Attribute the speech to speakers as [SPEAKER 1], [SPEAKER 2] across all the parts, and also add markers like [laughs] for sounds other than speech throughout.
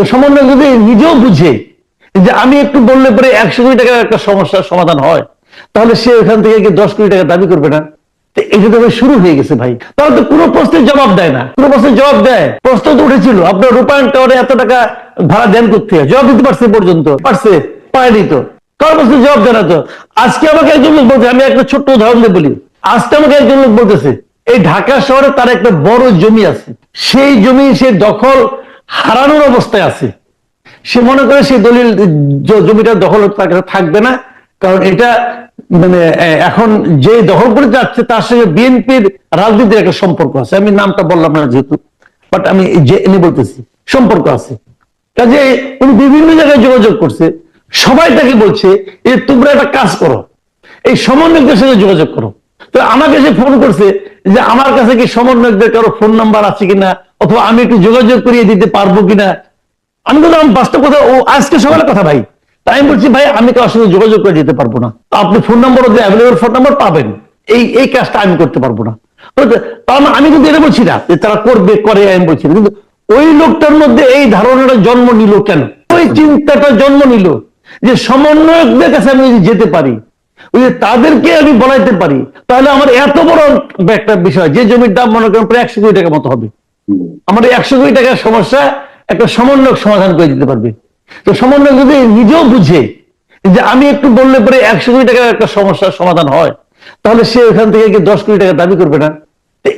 [SPEAKER 1] তো সমন্বয় যদি নিজেও বুঝে যে আমি একটু বললে পরে একশো কোটি টাকার একটা সমস্যার সমাধান হয়, তাহলে সে ওখান থেকে কি দশ কোটি টাকা দাবি করবে না। এটা তো ভাই শুরু হয়ে গেছে ভাই। তাহলে তো কোনো প্রশ্নের জবাব দেয় না। কোনো প্রশ্নের জবাব দেয়। প্রশ্ন তো উঠেছিল, আপনার রূপায়ণ টাওয়ারে এত টাকা ভাড়া দেন করতে জবাব দিতে পারছে পর্যন্ত। পারছে, পায়নি তো। কারও প্রশ্নের জবাব দেয় না তো। আজকে আমাকে একজন লোক বলছে, আমি একটা ছোট্ট উদাহরণ দিয়ে বলি। আজকে আমাকে একজন লোক বলতেছে, এই ঢাকা শহরে তার একটা বড় জমি আছে। সেই জমি সে দখল হারানোর অবস্থায় আছে। সে মনে করে সেই দলিল, জ- জমিটা দখল তার কাছে থাকবে না, কারণ এটা মানে এখন যে দখল করে যাচ্ছে তার সঙ্গে বিএনপির রাজনীতির একটা সম্পর্ক আছে। আমি নামটা বললাম না যেহেতু বাট আমি যে, এনে বলতেছি, সম্পর্ক আছে। কাজে উনি বিভিন্ন জায়গায় যোগাযোগ করছে। সবাই তাকে বলছে যে তোমরা একটা কাজ করো। এই সমন্বয়কদের সঙ্গে যোগাযোগ করো। তো আমাকে সে ফোন করছে যে আমার কাছে কি সমন্বয়কদের কারও ফোন নাম্বার আছে কিনা, অথবা আমি একটু যোগাযোগ করিয়ে দিতে পারব কিনা? আমি বললাম বাস্তব কথা, ও আজকে সকালে কথা ভাই। তাই আমি বলছি, ভাই, আমি কারোর সঙ্গে যোগাযোগ করে দিতে পারব না। আপনি phone number available phone number পাবেন। এই এই কাজটা আমি করতে পারব না। আমি কিন্তু এটা বলছি না যে তারা করবে, করে, আমি বলছি না। কিন্তু ওই লোকটার মধ্যে এই ধারণাটা জন্ম নিল কেন? ওই চিন্তাটা জন্ম নিল যে সমন্বয়কদের কাছে আমি যদি যেতে পারি ওই যে তাদেরকে আমি বলাইতে পারি তাহলে আমার এত বড় একটা বিষয় যে জমির দাম মনে করেন প্রায় একশো কোটি টাকার মতো হবে। আমার একশো কোটি টাকার সমস্যা একটা সমন্বয়ক সমাধান করে দিতে পারবে। তো সমন্বয়ক যদি নিজেও বুঝে যে আমি একটু বললে পরে একশো কোটি টাকার একটা সমস্যার সমাধান হয় তাহলে সে ওখান থেকে কি দশ কোটি টাকা দাবি করবে না।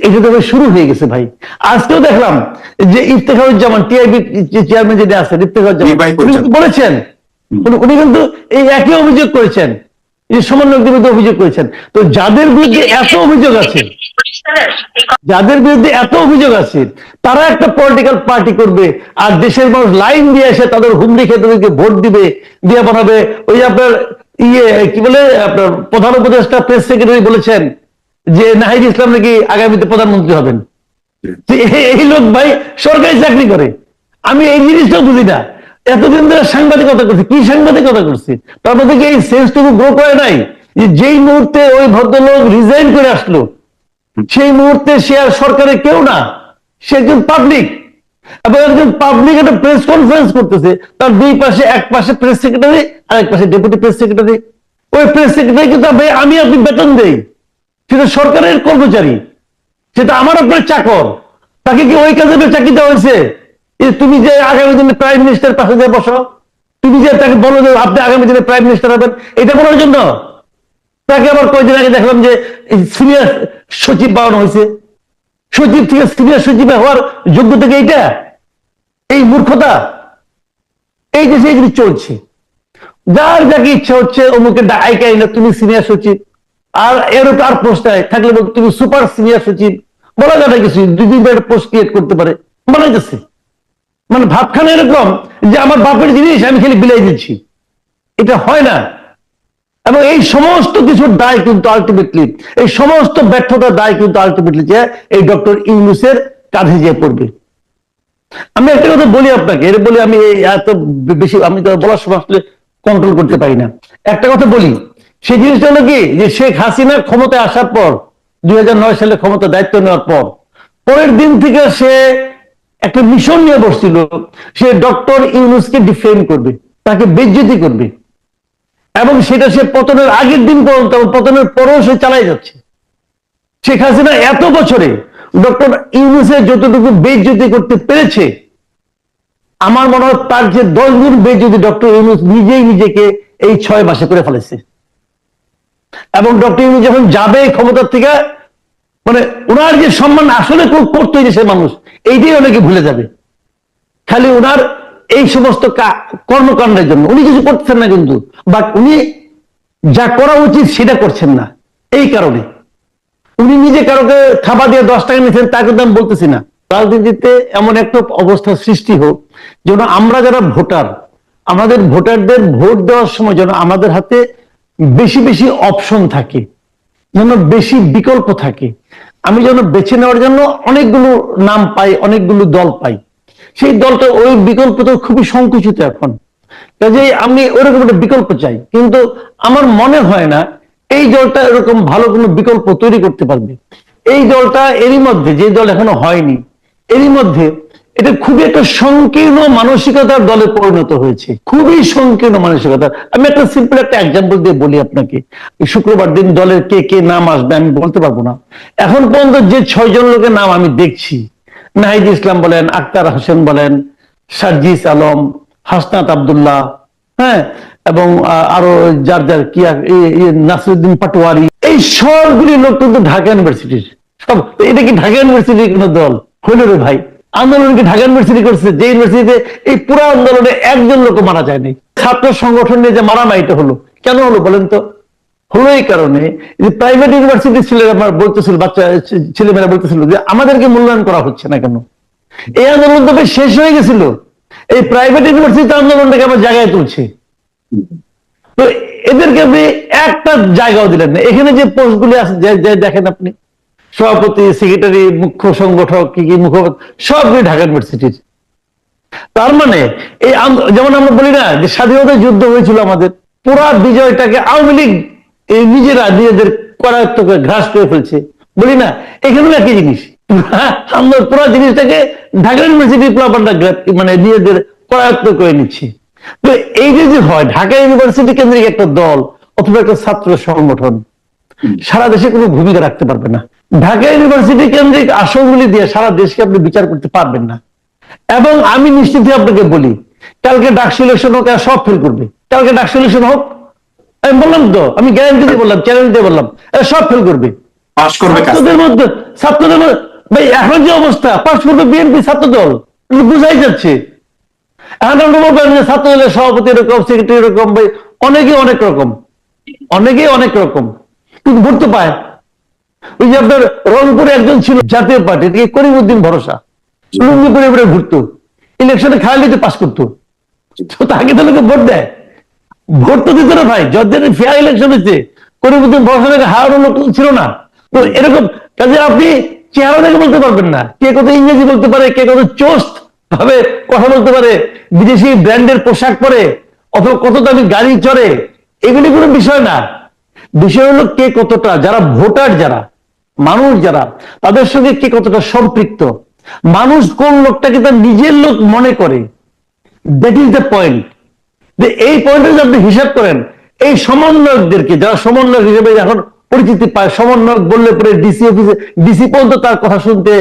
[SPEAKER 1] এটা তো শুরু হয়ে গেছে ভাই। আজকেও দেখলাম যে ইফতেখারুজ্জামান টিআইবি চেয়ারম্যান যিনি আছেন ইফতেখারুজ্জামান বলেছেন উনি কিন্তু এই একই অভিযোগ করেছেন। এই সমন্বয়কদের বিরুদ্ধে অভিযোগ করেছেন। তো যাদের বিরুদ্ধে এত অভিযোগ আছে যাদের বিরুদ্ধে এত অভিযোগ আছে তারা একটা পলিটিক্যাল পার্টি করবে আর দেশের মানুষ লাইন দিয়ে এসে তাদের হুমড়ি খেয়ে তাদেরকে ভোট দিবে দিয়ে বানাবে। ওই আপনার ইয়ে কি বলে আপনার প্রধান উপদেষ্টা প্রেস সেক্রেটারি বলেছেন যে নাহিদ ইসলাম নাকি আগামীতে প্রধানমন্ত্রী হবেন। এই- এই লোক ভাই সরকারি চাকরি করে। আমি এই জিনিসটা বুঝি না। এতদিন ধরে সাংবাদিকতা করছি, কি সাংবাদিকতা করছি? তার মধ্যে কি এই সেন্সটুকু গ্রো করে নাই? যে যেই মুহূর্তে ওই ভদ্রলোক রিজাইন করে আসলো, সেই মুহূর্তে সে আর সরকারের কেউ না, সে একজন পাবলিক এবং একজন পাবলিক একটা প্রেস কনফারেন্স করতেছে, তার দুই পাশে, এক পাশে প্রেস সেক্রেটারি আর এক পাশে ডেপুটি প্রেস সেক্রেটারি ওই প্রেস সেক্রেটারি কিন্তু আমি আপনি বেতন দেই। সেটা সরকারের কর্মচারী। সেটা আমার আপনার চাকর। তাকে কি ওই কাজে চাকরি দেওয়া হয়েছে? তুমি যে আগামী দিনে প্রাইম মিনিস্টার পাশে যে বসো, তুমি যে তাকে বলো যে আপনি আগামী দিনে প্রাইম মিনিস্টার হবেন, এটা বলার জন্য? তাকে আবার কয়েকদিন আগে দেখলাম যে সিনিয়র সচিব পাওয়ানো হয়েছে। সচিব থেকে সিনিয়র সচিব হওয়ার যোগ্যতা কি এইটা? এই মূর্খতা? এই দেশে এগুলি চলছে। যার যাকে ইচ্ছা হচ্ছে অমুকে আইকাই না, তুমি সিনিয়র সচিব। আর এর আর পোস্ট থাকলে তুমি সুপার সিনিয়র সচিব। বলা যাবে কিছু দুই তিনটা পোস্ট ক্রিয়েট করতে পারে। বানাইতেছে মানে ভাবখানা এরকম যে আমার বাপের জিনিস আমি খালি বিলাই দিচ্ছি। এটা হয় না। এবং এই সমস্ত কিছুর দায় কিন্তু আলটিমেটলি এই সমস্ত ব্যর্থতার দায় কিন্তু আলটিমেটলি যে এই ডক্টর ইউনুসের কাঁধে যেয়ে পড়বে। আমি একটা কথা বলি আপনাকে এর বলি আমি এত বেশি, আমি তো বলার সময় আসলে কন্ট্রোল করতে পারি না। একটা কথা বলি, সেই জিনিসটা হলো কি, যে শেখ হাসিনা ক্ষমতায় আসার পর, দুই হাজার নয় সালে ক্ষমতা দায়িত্ব নেওয়ার পর, পরের দিন থেকে সে একটা মিশন নিয়ে বসছিল। সে ডক্টর ইউনুসকে ডিফেন্ড করবে, তাকে বেজ্জতি করবে। এবং সেটা সে পতনের আগের দিন পর্যন্ত পতনের পরেও সে চালাই যাচ্ছে। শেখ হাসিনা এত বছরে ডক্টর ইউনুসের যতটুকু বেজ্জতি করতে পেরেছে, আমার মনে হয় তার যে দশ গুণ বেজ্জতি ডক্টর ইউনুস নিজেই নিজেকে এই ছয় মাসে করে ফেলেছে। এবং ডক্টর ইউনুস যখন যাবে ক্ষমতার থেকে মানে ওনার যে সম্মান আসলে করতো এই দেশের মানুষ, এইটাই অনেকে ভুলে যাবে। খালি ওনার এই সমস্ত কর্মকাণ্ডের জন্য। উনি কিছু করছেন না কিন্তু বাট উনি যা করা উচিত সেটা করছেন না, এই কারণে। উনি নিজে কারোকে খাবার দিয়ে দশ টাকা নিচ্ছেন তা কিন্তু আমি বলতেছি না। রাজনীতিতে এমন একটা অবস্থা সৃষ্টি হোক, যেন আমরা যারা ভোটার, আমাদের ভোটারদের ভোট দেওয়ার সময় যেন আমাদের হাতে বেশি বেশি অপশন থাকে। যেন বেশি বিকল্প থাকে। আমি যেন বেছে নেওয়ার জন্য অনেকগুলো নাম পাই, অনেকগুলো দল পাই। সেই দলটা ওই বিকল্প তো খুবই সংকুচিত এখন। কাজেই আমি ওরকম একটা বিকল্প চাই, কিন্তু আমার মনে হয় না এই দলটা এরকম ভালো কোনো বিকল্প তৈরি করতে পারবে। এই দলটা এরই মধ্যে, যে দল এখনও হয়নি, এরই মধ্যে এটা খুবই একটা সংকীর্ণ মানসিকতার দলে পরিণত হয়েছে। খুবই সংকীর্ণ মানসিকতা। আমি একটা সিম্পল একটা এক্সাম্পল দিয়ে বলি আপনাকে। শুক্রবার দিন দলের কে কে নাম আসবে আমি বলতে পারব না। এখন পর্যন্ত যে ছয়জন লোকের নাম আমি দেখছি, নাহিদ ইসলাম বলেন, আক্তার হোসেন বলেন, সার্জিস আলম, হাসনাত আবদুল্লাহ হ্যাঁ এবং আরও যার যার, কি নাসিরুদ্দিন পাটোয়ারি, এই সবগুলি লোক কিন্তু ঢাকা ইউনিভার্সিটির সব, এটা কি ঢাকা ইউনিভার্সিটির কোন দল? হইল রে ভাই। আন্দোলন কি ঢাকা ইউনিভার্সিটি করছে, যে ইউনিভার্সিটিতে এই পুরো আন্দোলনে একজন লোক মারা যায়নি। ছাত্র সংগঠন নিয়ে যে মারামারিটা হলো, কেন হলো বলেন তো? হলো এই কারণে প্রাইভেট ইউনিভার্সিটি ছেলেরা আমার বলতেছিল, বাচ্চা, ছেলেমেয়েরা বলতেছিল যে আমাদেরকে মূল্যায়ন করা হচ্ছে না কেন? এই আন্দোলন তো শেষ হয়ে গেছিল। এই প্রাইভেট ইউনিভার্সিটি আন্দোলনটাকে আবার জায়গায় তুলছে। তো এদেরকে আপনি একটা জায়গাও দিলেন না। এখানে যে পোস্টগুলি আছে দেখেন আপনি। সভাপতি সেক্রেটারি মুখ্য সংগঠক, কি কি মুখপাত্র সবগুলি ঢাকা ইউনিভার্সিটির তার মানে এই যেমন আমরা বলি না যে স্বাধীনতা যুদ্ধ হয়েছিল আমাদের, পুরা বিজয়টাকে আওয়ামী লীগ এই নিজেরা নিজেদের করায়ত্ত করে ঘাস করে ফেলছে। বলি না এখানেও একই জিনিস? [laughs] আমরা জিনিসটাকে ঢাকা ইউনিভার্সিটি মানে নিজেদের করায়ত্ত করে নিচ্ছে। তো এই যে যে হয়, ঢাকা ইউনিভার্সিটি কেন্দ্রিক একটা দল অথবা একটা ছাত্র সংগঠন, সারা দেশে কোনো ভূমিকা রাখতে পারবে না। ঢাকা ইউনিভার্সিটি কেন্দ্রিক আসনগুলি দিয়ে সারা দেশকে আপনি বিচার করতে পারবেন না। এবং আমি নিশ্চিত আপনাকে বলি কালকে ডাক সিলেকশন হোক সব ফেল করবে। কালকে ডাক সিলেকশন হোক আমি বললাম তো আমি গ্যারান্টি দিয়ে বললাম চ্যালেঞ্জ দিয়ে বললাম সব ফেল করবে।
[SPEAKER 2] পাশ করবে
[SPEAKER 1] ছাত্রদের মধ্যে ছাত্রদের ভাই এখন যে অবস্থা পাশ করবে বিএনপি ছাত্র দল বুঝাই যাচ্ছে। এখন আমরা বলবেন যে ছাত্র দলের সভাপতি এরকম সেক্রেটারি এরকম ভাই অনেকে অনেক রকম। অনেকেই অনেক রকম। কিন্তু ভোট তো পায়। ওই যে আপনার রংপুরে একজন ছিল, জাতীয় পার্টি, এটাকে করিমউদ্দিন ভরসা। লুঙ্গি পরে পরে ঘুরতো। ইলেকশনে খালি পাস করতো। তো তাকে তো লোকে ভোট দেয়। ভোট তো দিত না ভাই, যতদিন ফেয়ার ইলেকশন হয়েছে, করিমউদ্দিন ভরসাকে হারানোর লোক ছিল না। তো এরকম, কাজে আপনি চেহারা দেখে বলতে পারবেন না। কে কত ইংরেজি বলতে পারে, কে কত চোস্ত ভাবে কথা বলতে পারে, বিদেশি ব্র্যান্ডের পোশাক পরে, অথবা কত দামি গাড়ি চড়ে, এগুলি কোনো বিষয় না। বিষয় হলো কে কতটা, যারা ভোটার যারা মানুষ যারা, তাদের সঙ্গে কে কতটা সম্পৃক্ত? মানুষ কোন লোকটাকে তার নিজের লোক মনে করে? দ্যাট ইজ দ্য পয়েন্ট এই পয়েন্টে যদি আপনি হিসাব করেন, এই সমন্বয়কদেরকে যারা সমন্বয়ক হিসেবে এখন পরিচিতি পায় সমন্বয়ক বললে পরে ডিসি অফিসে ডিসি পর্যন্ত তার কথা শুনতে